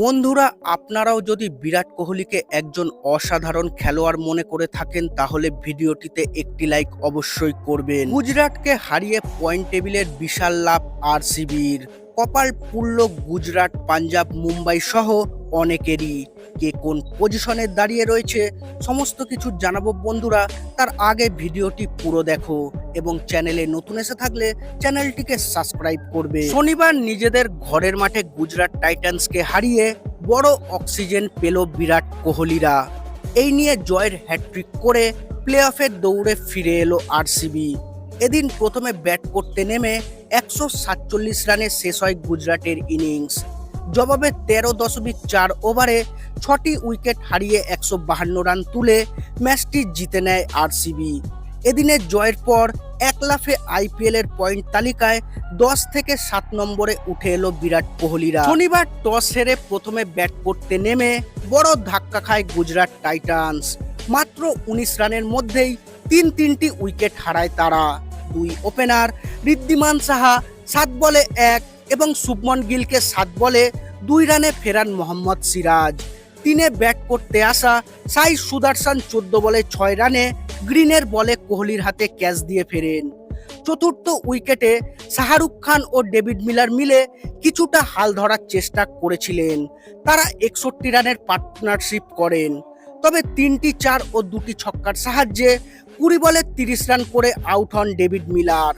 বন্ধুরা, আপনারাও যদি বিরাট কোহলিকে একজন অসাধারণ খেলোয়াড় মনে করে থাকেন, তাহলে ভিডিওটিতে একটি লাইক অবশ্যই করবেন। গুজরাটকে হারিয়ে পয়েন্ট টেবিলের বিশাল লাভ আর আরসিবির। কপাল পুরল গুজরাট, পাঞ্জাব, মুম্বাই সহ অনেকেরই। কে কোন পজিশনে দাঁড়িয়ে রয়েছে, সমস্ত কিছু জানাব বন্ধুরা। তার আগে ভিডিওটি পুরো দেখো এবং চ্যানেলে নতুন এসে থাকলে চ্যানেলটিকে সাবস্ক্রাইব করবে। শনিবার নিজেদের ঘরের মাঠে গুজরাট টাইটান্সকে হারিয়ে বড় অক্সিজেন পেল বিরাট কোহলিরা। এই নিয়ে জয়ের হ্যাট্রিক করে প্লে অফের দৌড়ে ফিরে এলো আরসিবি এদিন প্রথমে ব্যাট করতে নেমে একশো সাতচল্লিশ রানে শেষ হয় গুজরাটের ইনিংস জবাবে তেরো দশমিক চার ওভারে ছটি উইকেট হারিয়ে একশো বাহান্ন রান তুলে ম্যাচটি জিতে নেয় আরসিবি। এদিনের জয়ের পর এক লাফে আইপিএল এর পয়েন্ট তালিকায় দশ থেকে সাত নম্বরে উঠে এলো বিরাট কোহলিরা। শনিবার টস হেরে প্রথমে ব্যাট করতে নেমে বড় ধাক্কা খায় গুজরাট টাইটান্স। মাত্র উনিশ রানের মধ্যেই তিন তিনটি উইকেট হারায় তারা। দুই ওপেনার ঋদ্ধিমান সাহা, সাত বলে এক এবং শুভমন গিলকে সাত বলে দুই রানে ফেরান মোহাম্মদ সিরাজ। তিনে ব্যাট করতে আসা সাই সুদর্শন চোদ্দ বলে ছয় রানে গ্রিনের বলে কোহলির হাতে ক্যাচ দিয়ে ফেরেন। চতুর্থ উইকেটে শাহরুখ খান ও ডেভিড মিলার মিলে কিছুটা হাল ধরার চেষ্টা করেছিলেন। তারা একষট্টি রানের পার্টনারশিপ করেন। তবে তিনটি চার ও দুটি ছক্কার সাহায্যে কুড়ি বলে তিরিশ রান করে আউট হন ডেভিড মিলার।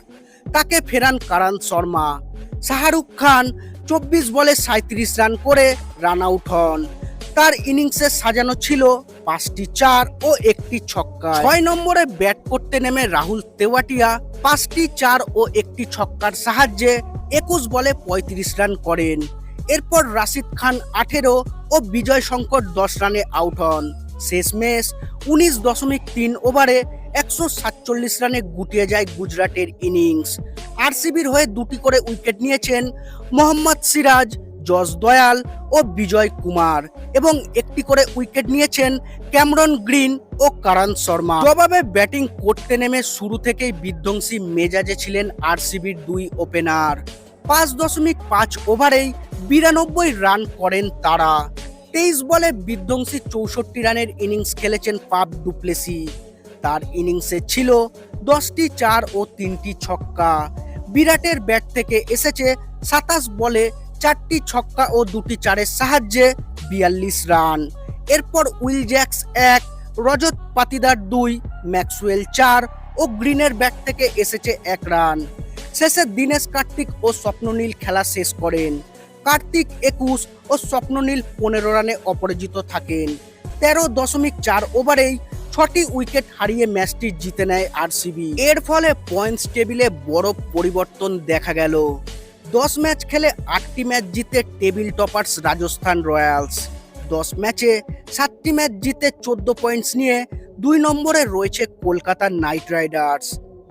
তাকে ফেরান কারান শর্মা। শাহরুখ খান চব্বিশ বলে সাঁত্রিশ রান করে রান আউট হন। তার ইনিংসে সাজানো ছিল পাঁচটি চার ও একটি ছক্কা ছয় নম্বরে ব্যাট করতে নেমে রাহুল তেওয়াটিয়া পাঁচটি চার ও একটি ছক্কার সাহায্যে একুশ বলে পঁয়ত্রিশ রান করেন। এরপর রাশিদ খান আঠেরো ও বিজয় শঙ্কর দশ রানে আউট হন। শেষমেশ উনিশ দশমিক তিন ওভারে একশো সাতচল্লিশ রানে গুটিয়ে যায় গুজরাটের ইনিংস। আরসিবির হয়ে দুটি করে উইকেট নিয়েছেন মোহাম্মদ সিরাজ, জস দয়াল ও বিজয় কুমার। এবং একটি করে উইকেট নিয়েছেন ক্যামরন গ্রিন ও কারান শর্মা। জবাবে ব্যাটিং করতে নেমে শুরু থেকেই বিধ্বংসী মেজাজে ছিলেন আরসিবির দুই ওপেনার। পাঁচ দশমিক পাঁচ ওভারেই বিরানব্বই রান করেন তারা। তেইশ বলে বিধ্বংসী চৌষট্টি রানের ইনিংস খেলেছেন পাপ ডুপ্লেসি। তার ইনিংসে ছিল দশটি চার ও তিনটি ছক্কা। বিরাটের ব্যাট থেকে এসেছে সাতাশ বলে চারটি ছক্কা ও দুটি চারের সাহায্যে বিয়াল্লিশ রান। এরপর উইল জ্যাক্স এক, রজত পাতিদার দুই, ম্যাক্সওয়েল চার ও গ্রিনের ব্যাট থেকে এসেছে এক রান। শেষে দীনেশ কার্তিক ও স্বপ্ননীল খেলা শেষ করেন। কার্তিক একুশ ও স্বপ্ননীল পনেরো রানে অপরাজিত থাকেন। তেরো দশমিক চার ওভারেই ছটি উইকেট হারিয়ে ম্যাচটি জিতে নেয় আরসিবি। এর ফলে পয়েন্টস টেবিলে বড় পরিবর্তন দেখা গেল। দশ ম্যাচ খেলে আটটি ম্যাচ জিতে টেবিল টপার্স রাজস্থান রয়্যালস। দশ ম্যাচে সাতটি ম্যাচ জিতে চোদ্দ পয়েন্টস নিয়ে দুই নম্বরে রয়েছে কলকাতা নাইট রাইডার্স।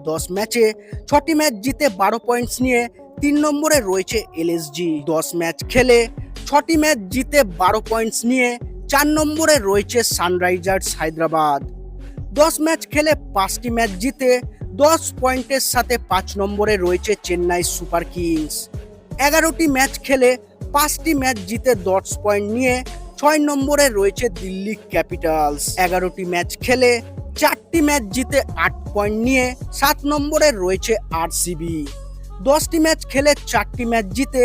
দশ ম্যাচে ছটি ম্যাচ জিতে বারো পয়েন্টস নিয়ে তিন নম্বরে রয়েছে এলএসজি। দশ ম্যাচ খেলে ছটি ম্যাচ জিতে বারো পয়েন্টস নিয়ে চার নম্বরে রয়েছে সানরাইজার্স হায়দ্রাবাদ। দশ ম্যাচ খেলে পাঁচটি ম্যাচ জিতে দশ পয়েন্টের সাথে পাঁচ নম্বরে রয়েছে চেন্নাই সুপার কিংস। এগারোটি ম্যাচ খেলে পাঁচটি ম্যাচ জিতে দশ পয়েন্ট নিয়ে ছয় নম্বরে রয়েছে দিল্লি ক্যাপিটালস। এগারোটি ম্যাচ খেলে চারটি ম্যাচ জিতে আট পয়েন্ট নিয়ে সাত নম্বরে রয়েছে আরসিবি দশটি ম্যাচ খেলে চারটি ম্যাচ জিতে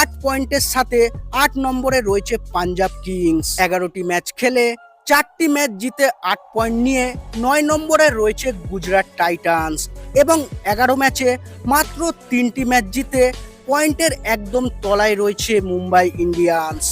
আট পয়েন্টের সাথে আট নম্বরে রয়েছে পাঞ্জাব কিংস। এগারোটি ম্যাচ খেলে চারটি ম্যাচ জিতে আট পয়েন্ট নিয়ে নয় নম্বরে রয়েছে গুজরাট টাইটান্স। এবং এগারো ম্যাচে মাত্র তিনটি ম্যাচ জিতে পয়েন্টের একদম তলায় রয়েছে মুম্বাই ইন্ডিয়ান্স।